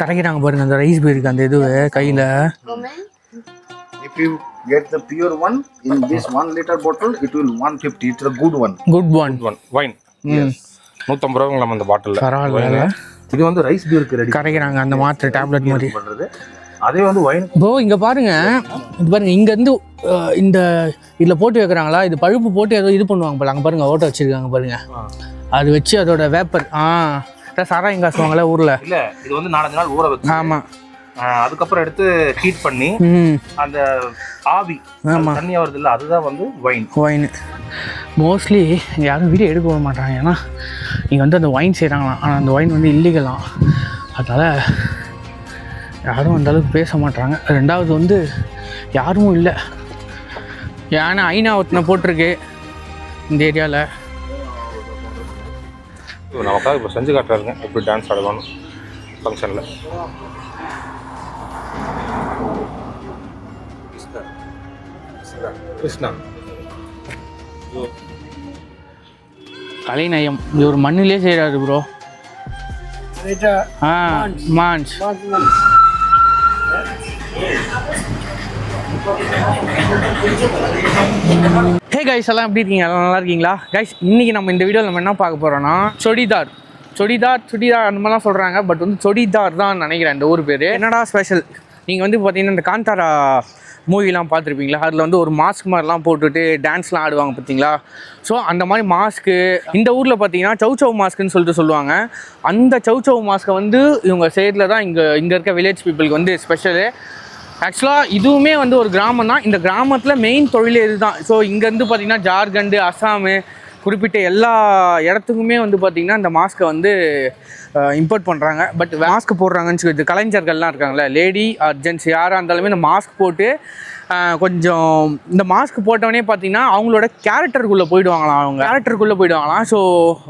கரைக்கிறாங்க பாருங்க அந்த ரைஸ் பேருக்கு அந்த இது கையில். If you get the pure one in this one liter bottle, it will 150. It's a good one. Good one one wine நூற்றம்பது ரூபாங்களா அந்த பாட்டிலில் பரவாயில்ல. இது வந்து ரைஸ் பியருக்கு ரெடி கரைக்கிறாங்க அந்த மாத்திரை டேப்லெட் மாதிரி. பண்றது. அதே வந்து வைன் ப்ரோ இங்கே பாருங்க. இது பாருங்க இங்கேருந்து இந்த இதில் போட்டு வைக்கிறாங்களா? இது பழுப்பு போட்டு ஏதோ இது பண்ணுவாங்க போல. அங்கே பாருங்க ஓட்ட வச்சிருக்காங்க பாருங்க. அது வச்சு அதோட வேப்பர் ஆ சாராயம் காசுவாங்களே ஊரில். இல்ல இது வந்து நாலஞ்சு நாள் ஊற வச்சு ஆமாம் அதுக்கப்புறம் எடுத்து ஹீட் பண்ணி அந்த ஆவி தண்ணி வருது இல்ல அதுதான் வந்து வைன் ஒயின் மோஸ்ட்லி யாரும் வீடியோ எடுக்க விட மாட்டாங்க. ஏன்னா இங்கே வந்து அந்த ஒயின் செய்கிறாங்களாம் ஆனால் அந்த ஒயின் வந்து இல்லீகலாம் அதனால் யாரும் அந்த அளவுக்கு பேச மாட்டாங்க. ரெண்டாவது வந்து யாரும் இல்லை. ஏன்னா ஐநா ஒருத்தனை போட்டிருக்கு இந்த ஏரியாவில் நமக்காக இப்போ செஞ்சு காட்டுறாருங்க. எப்படி டான்ஸ் ஆடலாம்னு ஃபங்க்ஷனில் கிருஷ்ணா. கலைநயம். இது ஒரு மண்ணிலே செய்கிறாரு ப்ரோ ஆ மான்ஸ் ஹே கைஸ் எல்லாம் எப்படி இருக்கீங்க? நல்லா இருக்கீங்களா? கைஸ் இன்றைக்கி நம்ம இந்த வீடியோவில் நம்ம என்ன பார்க்க போகிறோம்னா சொடிதார் சொடிதார் சுடிதார் அந்த மாதிரிலாம் சொல்கிறாங்க பட் வந்து சொடிதார் தான் நினைக்கிறேன் இந்த ஊர் பேர். என்னடா ஸ்பெஷல் நீங்கள் வந்து பார்த்தீங்கன்னா இந்த காந்தாரா மூவிலாம் பார்த்துருப்பீங்களா? அதில் வந்து ஒரு மாஸ்க் மாதிரிலாம் போட்டுட்டு டான்ஸ்லாம் ஆடுவாங்க பார்த்தீங்களா? ஸோ அந்த மாதிரி மாஸ்க்கு இந்த ஊரில் பார்த்தீங்கன்னா சௌ சௌ மாஸ்க்குன்னு சொல்லிட்டு சொல்லுவாங்க. அந்த சௌ சௌ மாஸ்க்கை வந்து இவங்க சைடில் தான் இங்கே இங்கே இருக்க வில்லேஜ் பீப்புளுக்கு வந்து ஸ்பெஷலு ஆக்சுவலாக இதுவுமே வந்து ஒரு கிராமம் தான் இந்த கிராமத்தில் மெயின் தொழில் இதுதான். ஸோ இங்கேருந்து பார்த்திங்கன்னா ஜார்க்கண்டு அஸ்ஸாமு குறிப்பிட்ட எல்லா இடத்துக்குமே வந்து பார்த்திங்கன்னா இந்த மாஸ்க்கை வந்து இம்போர்ட் பண்ணுறாங்க பட் மாஸ்க் போடுறாங்கன்னு சொல்லி கலைஞர்கள்லாம் இருக்காங்களே லேடி அர்ஜென்ட்ஸ் யாராக இருந்தாலுமே இந்த மாஸ்க் போட்டு கொஞ்சம் இந்த மாஸ்க் போட்டவனே பார்த்தீங்கன்னா அவங்களோட கேரக்டருக்குள்ளே போயிடுவாங்களாம் அவங்க. கேரக்டருக்குள்ளே போயிடுவாங்களாம். ஸோ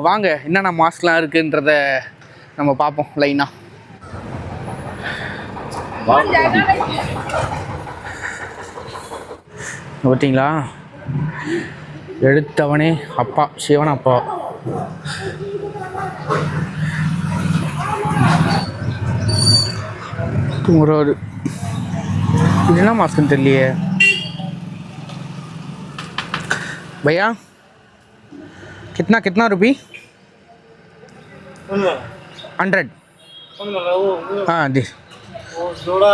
வாங்க என்னென்ன மாஸ்க்லாம் இருக்குன்றத நம்ம பார்ப்போம் லைனாக பார்த்தீங்களா எடுத்தவனே அப்பா சிவன் அப்பா தூங்குறாரு இது என்ன மாஸ்க்குன்னு தெரியலையே भैया कितना कितना रुपी हंड्रेड हाँ दी जोड़ा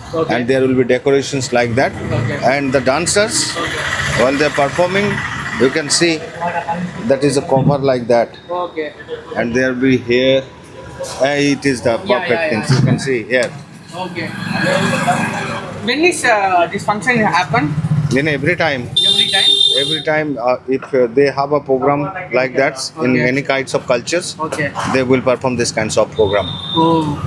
okay. and there will be decorations like that. Okay. And the dancers, okay. while they're performing, you can see that is a cover like that. Okay. And there will be here. Uh, it is the perfect yeah, yeah, yeah. You can see here. Okay. When is uh, this function happen? Then every time. Every time. Every time, uh, if uh, they have a program like, that okay. in many kinds of cultures, okay. they will perform this kinds of program. Oh.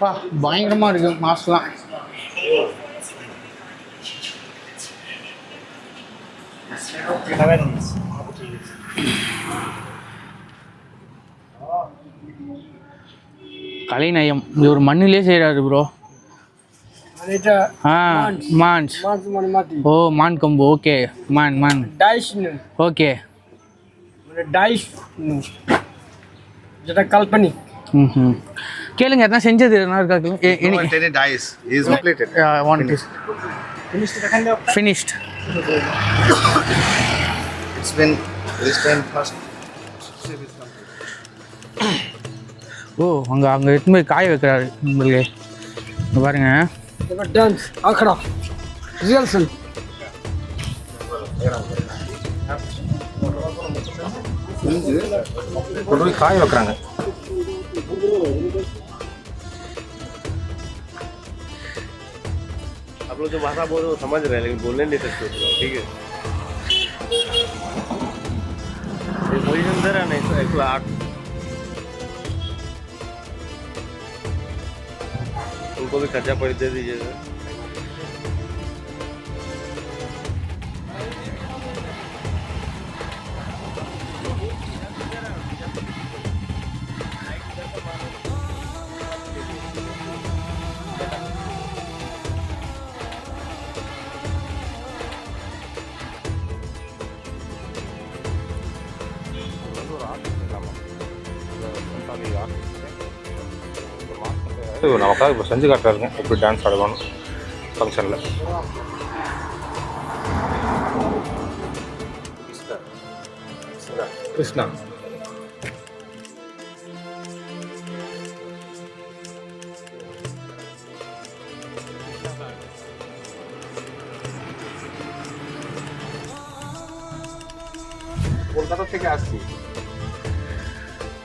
பா பயங்கரமாக இருக்கு மாஸ்க்லாம். கலைநயம். இது ஒரு மண்ணிலே செய்கிறாரு bro மான்ஸ் মাছ মানে মাটি ஓ மான் கொம்பு ஓகே மான் மான் ডাইস নু ஓகே মানে ডাইস নু যেটা কাল্পনিক ம் கேளுங்க எதனா செஞ்சது எதனா இருக்கா கேளுங்க. ஏ- no, எனக்கு any dice he is completed want finished it's been this time first ஓ அங்கே அங்கே எடுத்து போய் காய வைக்கிறாரு உங்களுக்கு இங்க डांस रियल सन आप लोग जो भाषा बोल रहे हो समझ रहे हैं लेकिन बोलने नहीं सकते ठीक है? दे रहा नहीं तो एक सौ आठ उनको भी खर्चा पर दे दीजिएगा। ஸோ நமக்காக இப்போ செஞ்சு காட்டுறாருங்க. எப்படி டான்ஸ் ஆடுவான்னு ஃபங்க்ஷனில் கிருஷ்ணா.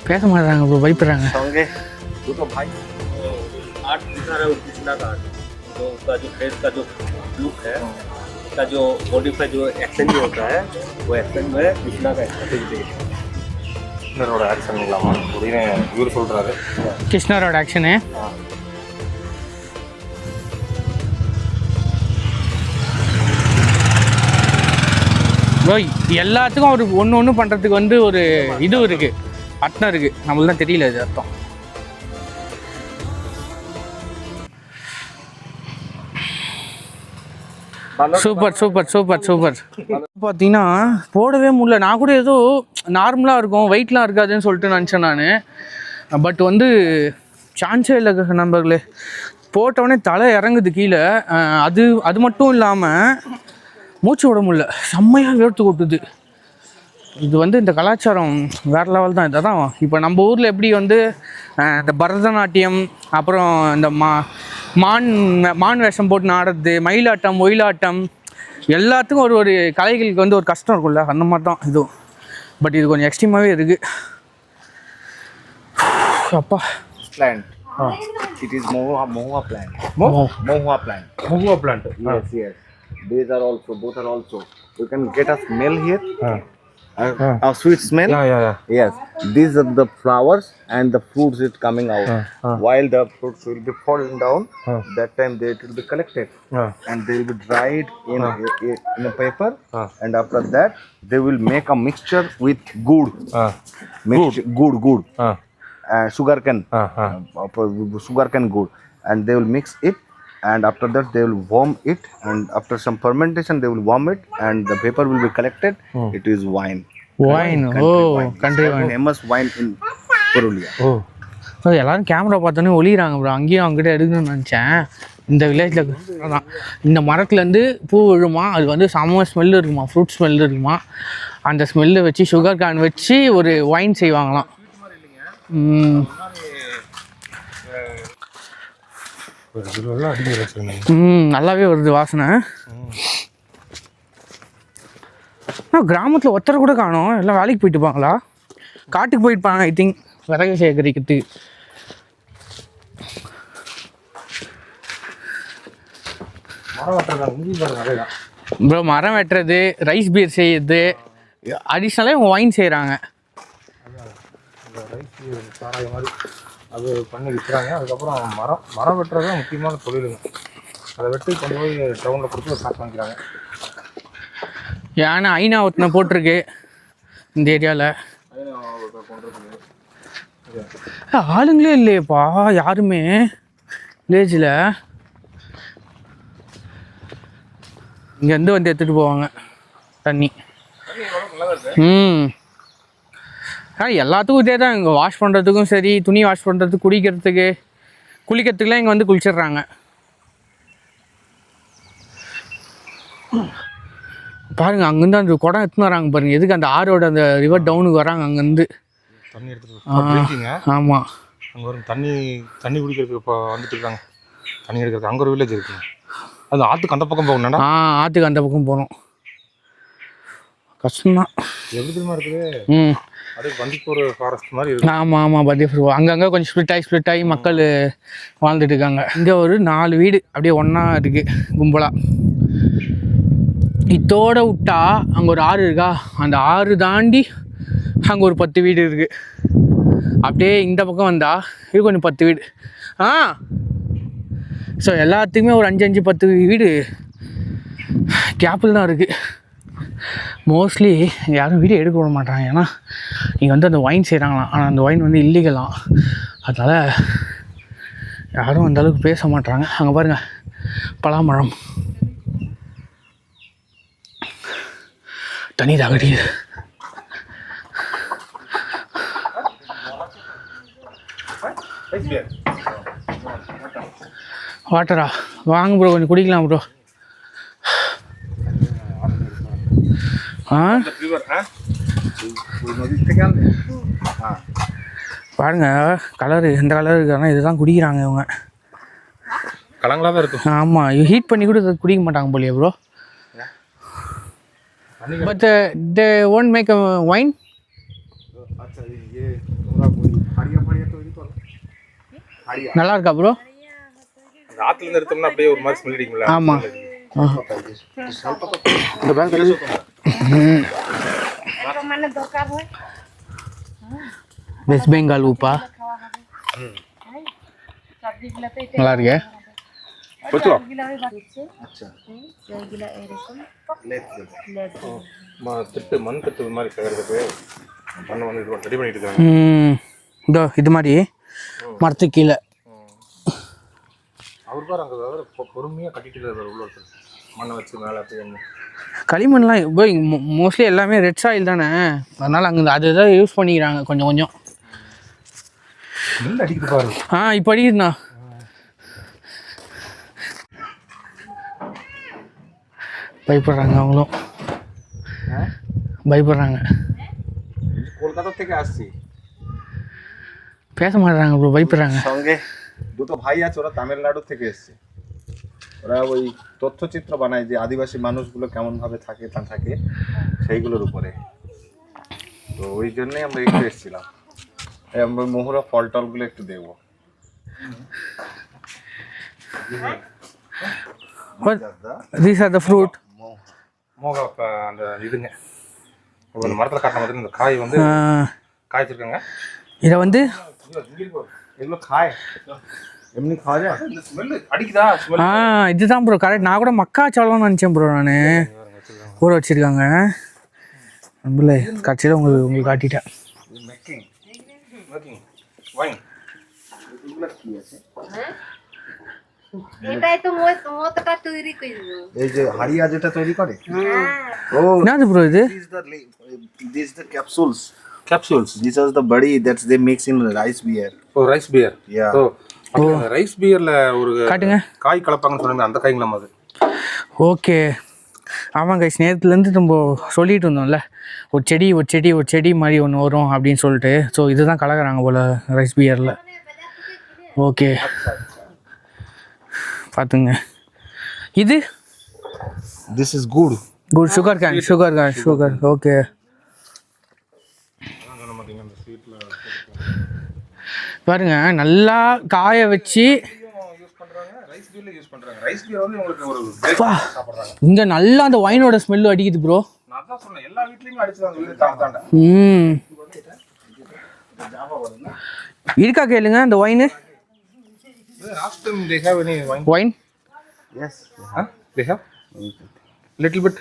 பேச மாட்டாங்க ப்ரோ பயப்படுறாங்க. அவங்க দুটো ভাই आर्ट दिखा रहे हो कृष्णा का आर्ट तो उसका जो फेस का जो लुक है उसका जो बॉडी पे जो एक्शन जो होता है वो एक्शन जो है कृष्णा का एक्शन இன்னரோட ஆக்ஷன் இல்லாமா அப்படின்னு இவர் சொல்கிறாரு கிருஷ்ணரோட ஆக்ஷனு ப்ரோ எல்லாத்துக்கும் ஒரு ஒன்று ஒன்று பண்ணுறதுக்கு வந்து ஒரு இது இருக்குது அர்த்தம் இருக்குது நம்மளுக்கு தான் தெரியல இது அர்த்தம் சூப்பர் சூப்பர் சூப்பர் சூப்பர் பார்த்தீங்கன்னா போடவே முடியல. நான் கூட ஏதோ நார்மலாக இருக்கும் வெயிட்லாம் இருக்காதுன்னு சொல்லிட்டு நினச்சேன் நான். பட் வந்து சான்ஸே இல்லை நண்பர்களே. போட்டவொடனே தலை இறங்குது கீழே. அது அது மட்டும் இல்லாமல் மூச்சு விட முடியல. செம்மையாக வேர்த்து கொட்டுது. இது வந்து இந்த கலாச்சாரம் வேற லெவல் தான். இதான். இப்போ நம்ம ஊரில் எப்படி வந்து இந்த பரதநாட்டியம் அப்புறம் இந்த மா மான் மான் வேஷம் போட்டு ஆடுறது மயிலாட்டம் ஒயிலாட்டம் எல்லாத்துக்கும் ஒரு ஒரு கலைகளுக்கு வந்து ஒரு கஷ்டம் இருக்கும்ல அந்த மாதிரி தான் இதுவும் பட் இது கொஞ்சம் எக்ஸ்ட்ரீமாகவே இருக்குது அப்பா. It is mohua, mohua plant. Mo- Mohua plant. Mahua plant Yes, yes. These are also, both are also. You can get a smell here. uh, a sweet smell. Yeah, yeah, yeah. Yes, these are the flowers and the fruits is coming out. Ah, ah. While the fruits will be falling down, that time they will be collected. And they will be dried in a, in a paper. And after that, they will make a mixture with good, yeah. mixture, good, good, uh, sugar cane, yeah. uh, uh sugar cane good, and they will mix it And after that, they will warm it, and after some fermentation, they will warm it, and the paper will be collected. It is wine. Wine oh country It's a famous wine in Purulia. Bro எல்லாரும் camera பார்த்தோன்னே ஒளிகிறாங்க bro அங்கேயும் அங்கிட்ட எடுக்கணும்னு நினச்சேன். இந்த வில்லேஜில் அதான். இந்த மரத்துலேருந்து பூ விழுமா? அது வந்து செம்ம ஸ்மெல் இருக்குமா? ஃப்ரூட் ஸ்மெல் இருக்குமா? அந்த ஸ்மெல்லை வச்சு சுகர் கேன் வச்சு ஒரு ஒயின் செய்வாங்களாம். ம், நல்லாவே வருது வாசனை. ஆனால் கிராமத்தில் ஒருத்தர் கூட காணும். எல்லாம் வேலைக்கு போயிட்டுப்பாங்களா காட்டுக்கு போயிருப்பாங்க ஐ திங்க் விறகு சேகரிக்கிறதுக்கு மரம் ப்ரோ மரம் வெட்டுறது ரைஸ் பீர் செய்யுது அடிஷ்னலாக இவங்க ஒயின் செய்கிறாங்க அது பண்ணி விற்கிறாங்க. அதுக்கப்புறம் மரம் மரம் வெட்டுறது தான் முக்கியமான தொழிலுங்க. அதை வெட்டி கொண்டு போய் டவுனில் கொடுத்து ஸ்டார்ட் பண்ணிக்கிறாங்க ஏன்னா ஐநா ஒருத்தனை போட்டிருக்கு இந்த ஏரியாவில் ஆளுங்களே இல்லையேப்பா யாருமே? வில்லேஜில் இங்கேருந்து வந்து எடுத்துகிட்டு போவாங்க தண்ணி. ம். ஆ எல்லாத்துக்கும் இதே தான். இங்கே வாஷ் பண்ணுறதுக்கும் சரி துணி வாஷ் பண்ணுறதுக்கு குடிக்கிறதுக்கு குளிக்கிறதுக்குலாம் இங்கே வந்து குளிச்சிடுறாங்க. பாருங்க அங்கேருந்து அந்த குடம் எடுத்துன்னு வராங்க பாருங்க. எதுக்கு அந்த ஆரோட அந்த ரிவர் டவுனுக்கு வராங்க அங்கேருந்து? தண்ணி எடுத்துட்டு ட்ரிங்கிங்க ஆமாம் அங்கே வரும் தண்ணி தண்ணி குடிக்கிறதுக்கு இப்போ வந்துட்டு இருக்காங்க. தண்ணி எடுக்கிறதுக்கு அங்கே ஒரு வில்லேஜ் இருக்குங்க அது ஆற்றுக்கு அந்த பக்கம் போகணும்டா. ஆ ஆற்றுக்கு அந்த பக்கம் போகிறோம் கஷ்டம்தான். எப்படி தெரியுமா இருக்குது? ம். அப்படியே பந்திப்பூர் ஃபாரஸ்ட் மாதிரி இருக்கு. ஆமாம் ஆமாம் பர்த்டே ஃப்ரூ அங்கங்கே கொஞ்சம் ஸ்ப்ளிட் ஆகி ஸ்ப்ளிட் ஆகி மக்கள் வாழ்ந்துட்டு இருக்காங்க. இங்கே ஒரு நாலு வீடு அப்படியே ஒன்றா இருக்குது கும்பலாக இதோட விட்டா அங்கே ஒரு ஆறு இருக்கா? அந்த ஆறு தாண்டி அங்கே ஒரு பத்து வீடு இருக்குது அப்படியே இந்த பக்கம் வந்தா இது கொஞ்சம் பத்து வீடு. ஆ. ஸோ எல்லாத்துக்குமே ஒரு அஞ்சு அஞ்சு பத்து வீடு. கேப்பில் தான் இருக்குது மோஸ்ட்லி யாரும் வீடியோ எடுக்க விட மாட்டாங்க. ஏன்னா இங்கே வந்து அந்த ஒயின் செய்கிறாங்களாம் ஆனால் அந்த ஒயின் வந்து இல்லீகலாம் அதனால் யாரும் அந்த அளவுக்கு பேச மாட்டாங்க. அங்கே பாருங்கள் பலாமரம். தனி தாகடியுது வாட்டரா வாங்க ப்ரோ கொஞ்சம் குடிக்கலாம் ப்ரோ பாருங்க கலரு எந்த கலர் இருக்கானா இதுதான் குடிக்கிறாங்க இவங்க. கலங்களாக தான் இருக்கும் ஆமாம் ஹீட் பண்ணி கூட குடிக்க மாட்டாங்க போலியே bro but they won't make a wine நல்லா இருக்கா ப்ரோ ஆத்துல இருந்து எடுத்தோம்னா அப்படியே ஒரு மாதிரி ஸ்மெல் அடிக்கும்ல. ஆமாம் வெஸ்ட் பெங்கால் உப்பா நல்லா இருக்கே ம- திட்டு மண் திட்டு மாதிரி செய்யறதுக்கு மண்ணை வந்து இது ரெடி பண்ணிட்டு இருக்காங்க. ம் இதோ இது மாதிரி மரத்துக்கு கீழே. அவர் பாரு அங்கே அதாவது பொ- பொறுமையா கட்டிட்டு இருக்காரு உள்ள ஒருத்தர் மண்ணை வச்சு மேலே களிமண்லாம் இப்போ மோஸ்ட்லி எல்லாமே ரெட் சாயில் தானே. அதனால் அங்கே அதுதான் யூஸ் பண்ணிக்கிறாங்க கொஞ்சம் கொஞ்சம். ஆ இப்போ அடிக்குதுண்ணா. பயப்படுறாங்க அவங்களும். பயப்படுறாங்க. பேச மாட்டாங்க ப்ரோ பயப்படுறாங்க. দুটো ভাই আছে ওরা তামিলনাড়ু থেকে এসছে ওরা ওই তথ্যচিত্র বানায় যে আদিবাসী মানুষগুলো কেমন ভাবে থাকে না থাকে সেইগুলোর উপরে তো ওই জন্যই আমরা একটু এসেছিলাম এই আমরা মোহরা ফল টলগুলো একটু দেখবো தீஸ் ஆர் த ஃப்ரூட் மோக ப- அந்த இதுங்க ஒரு அந்த மரத்தில் காட்டின மாதிரி இந்த காய் வந்து காய்ச்சிருக்காங்க இதை வந்து এগুলো খায় ஆ இதுதான் ப்ரோ கரெக்ட் நான் கூட மக்காச்சோளம்னு நினச்சேன் ப்ரோ நான் ஊற வச்சுருக்காங்க நம்பளே கட்சியில் உங்களுக்கு உங்களுக்கு காட்டிட்டேன் capsules these are the body that they mix in rice beer oh rice beer yeah so rice பியர்ல ஒரு காட்டுங்க. காய் கலப்பாங்கன்னு சொன்னாங்க அந்த காய்ங்களாம் அது. ஓகே. ஆமாம் கைஸ் நேரத்துலேருந்து நம்ம சொல்லிட்டு இருந்தோம்ல. ஒரு செடி ஒரு செடி ஒரு செடி மாதிரி ஒன்று வரும் அப்படின்னு சொல்லிட்டு. ஸோ இதுதான் கலக்குறாங்க போல் ரைஸ் பியரில் ஓகே. பார்த்துங்க இது? This is good. Good sugar cane sugar cane sugar okay பாருங்க நல்லா காய வச்சு இங்க நல்லா அந்த ஒயினோட ஸ்மெல்லு அடிக்குது ப்ரோ இருக்கா கேளுங்க அந்த wine wine yes they little bit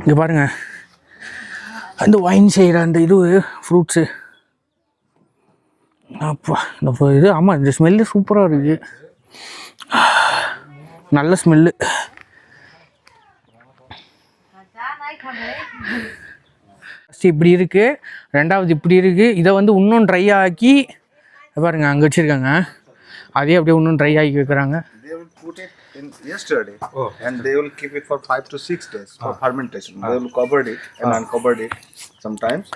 இங்கே பாருங்க. அந்த ஒயின் செய்கிற அந்த இது ஃப்ரூட்ஸு அப்பா இந்த இது ஆமாம் இந்த ஸ்மெல்லு சூப்பராக இருக்குது நல்ல ஸ்மெல்லு ஃபஸ்ட்டு இப்படி இருக்குது ரெண்டாவது இப்படி இருக்குது இதை வந்து இன்னும் ட்ரை ஆக்கி இதை பாருங்க அங்கே வச்சுருக்காங்க. அதே அப்படியே இன்னும் ட்ரை ஆக்கி வைக்கிறாங்க. In yesterday and they will keep it for 5 to 6 days for fermentation they will cover it and uncover it sometimes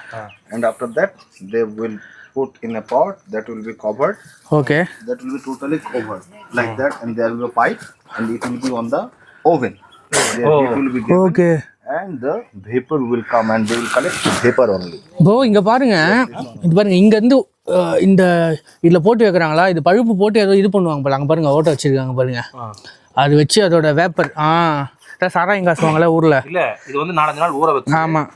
and after that they will put in a pot that will be covered. Okay That will be totally covered like that, and there will be a pipe, and it will be on the oven. There it will be given, okay and the vapor will come, and they will collect vapor only. Bro இங்கே பாருங்க இது பாருங்க இங்கேருந்து இந்த இதில் போட்டு வைக்கிறாங்களா இது பழுப்பு போட்டு ஏதோ இது பண்ணுவாங்க போல அங்கே பாருங்க ஓட்ட வச்சிருக்காங்க பாருங்க அது வச்சு அதோட வேப்பர் ஆ அதான் சாராயம் காசுவாங்களே ஊரில் இல்ல இது வந்து நாலஞ்சு நாள் ஊற வச்சு ஆமாம்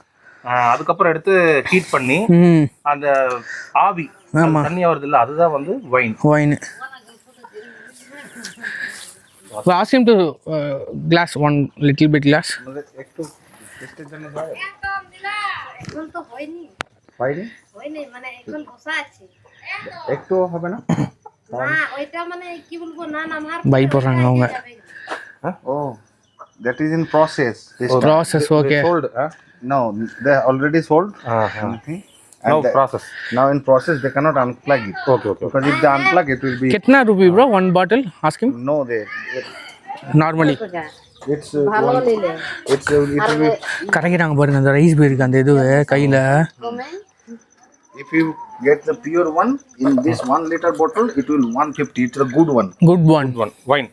ஆஹ், அதுக்கப்புறம் எடுத்து ஹீட் பண்ணி ம் அந்த ஆவி அந்த தண்ணியா வருது இல்ல அதுதான் வந்து wine wine. We ask him to uh, glass one little bit glass. এখন তো হয়নি হয়নি হয়নি মানে এখন বসা আছে একটু হবে না பை போடுறாங்க அவங்க oh that is in process. This oh, process, they, okay. They sold, huh? No, they already sold. Uh-huh. Now the, process. Now in process, they cannot unplug it. Okay, okay. Because if they unplug, it will be. Kitna rupee, uh, bro? One bottle? Ask him. No, they. they Normally. It's it's கரைகிறாங்க பாருங்க அந்த rice போயிருக்கு அந்த இது கையில் if you get the pure one. In this one liter bottle it will 150 it's a good one. Good one one wine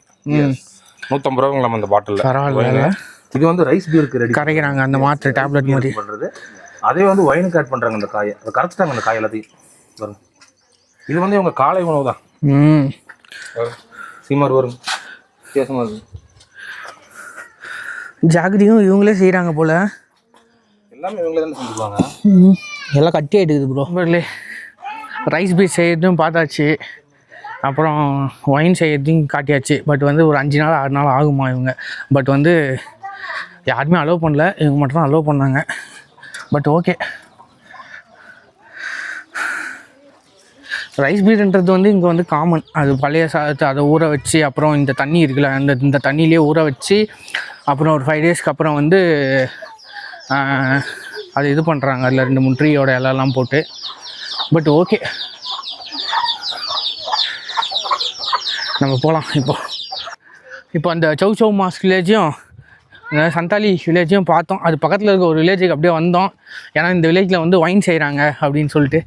நூற்றம்பது ரூபாங்களாம் அந்த பாட்டில் பரவாயில்ல. இது வந்து ரைஸ் பியருக்கு ரெடி கரைக்கிறாங்க. அந்த மாத்திரை டேப்லெட் மாதிரி. பண்றது. அதே வந்து வைனுக்கு ஆட் பண்றாங்க அந்த காயை. அதை கரைச்சிட்டாங்க அந்த காய் எல்லாத்தையும். பாருங்க. இது வந்து இவங்க காலை உணவு தான். ம். சீமார் வரும் வித்தியாசமா இருக்கு. ஜாகிரியும் இவங்களே செய்கிறாங்க போல. எல்லாமே இவங்களே தானே செஞ்சுருவாங்க. ம். எல்லாம் கட்டி ஆகிட்டுக்குது ப்ரோ பரவாயில்ல ரைஸ் பீஸ் செய்யறதும் பார்த்தாச்சு. அப்புறம் ஒயின் செய்யறதையும் காட்டியாச்சு. பட் வந்து ஒரு அஞ்சு நாள் ஆறு நாள் ஆகுமா இவங்க? பட் வந்து யாருமே அலோவ் பண்ணல. இவங்க மட்டும்தான் அலோவ் பண்ணாங்க. பட் ஓகே ரைஸ் பீடுன்றது வந்து இங்கே வந்து காமன் அது பழைய சாதத்தை அதை ஊற வச்சு அப்புறம் இந்த தண்ணி இருக்குல்ல அந்த இந்த தண்ணியிலே ஊற வச்சு அப்புறம் ஒரு ஃபைவ் டேஸ்க்கு அப்புறம் வந்து அது இது பண்ணுறாங்க அதில் ரெண்டு மூணு ட்ரீயோட இலெல்லாம் போட்டு. பட் ஓகே நம்ம போகலாம் இப்போ. இப்போ அந்த சௌ சௌ மாஸ்க் வில்லேஜையும் சந்தாலி வில்லேஜையும் பார்த்தோம். அது பக்கத்தில் இருக்க ஒரு வில்லேஜுக்கு அப்படியே வந்தோம். ஏன்னா இந்த வில்லேஜில் வந்து ஒயின் செய்கிறாங்க அப்படின்னு சொல்லிட்டு.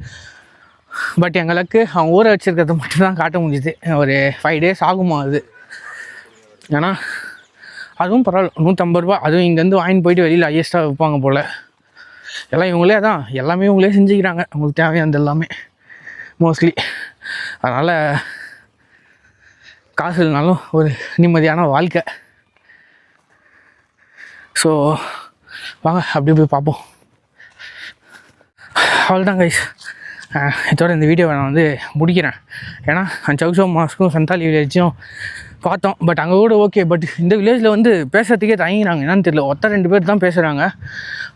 பட் எங்களுக்கு அவங்க ஊற வச்சுருக்கிறத மட்டும்தான் காட்ட முடிஞ்சுது. ஒரு ஃபைவ் டேஸ் ஆகுமா அது. ஏன்னா அதுவும் பரவாயில்ல. நூற்றம்பது ரூபா அதுவும் இங்கேருந்து வாங்கிட்டு போயிட்டு வெளியில் ஹையஸ்ட்டாக விற்பாங்க போல். எல்லாம் இவங்களே தான். எல்லாமே இவங்களே செஞ்சுக்கிறாங்க. அவங்களுக்கு தேவையானது எல்லாமே. மோஸ்ட்லி அதனால் காசு இல்லைனாலும் ஒரு நிம்மதியான வாழ்க்கை. ஸோ வாங்க அப்படி போய் பார்ப்போம். அவ்வளோதான் கைஸ் இதோட இந்த வீடியோவை நான் வந்து முடிக்கிறேன். ஏன்னா சவுசோ மாஸ்க்கும் சந்தாலி வில்லேஜும் பார்த்தோம். பட் அங்கே கூட ஓகே பட் இந்த வில்லேஜில் வந்து பேசுகிறதுக்கே தயங்கினாங்க என்னன்னு தெரியல. ஒத்த ரெண்டு பேர் தான் பேசுகிறாங்க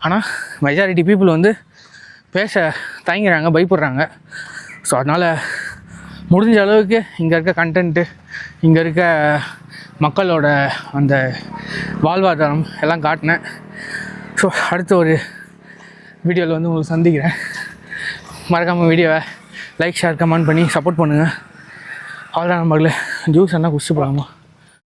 ஆனால் மெஜாரிட்டி பீப்புள் வந்து பேச தயங்குறாங்க பயப்படுறாங்க. ஸோ அதனால் முடிஞ்ச அளவுக்கு இங்கே இருக்க கண்டென்ட்டு இங்கே இருக்க மக்களோட அந்த வாழ்வாதாரம் எல்லாம் காட்டினேன். ஸோ அடுத்த ஒரு வீடியோவில் வந்து உங்களுக்கு சந்திக்கிறேன். மறக்காமல் வீடியோவை லைக் ஷேர் கமெண்ட் பண்ணி சப்போர்ட் பண்ணுங்கள் அவ்வளோதான் நம்மளே ஜூஸ் என்ன குடிச்சு போகலாமா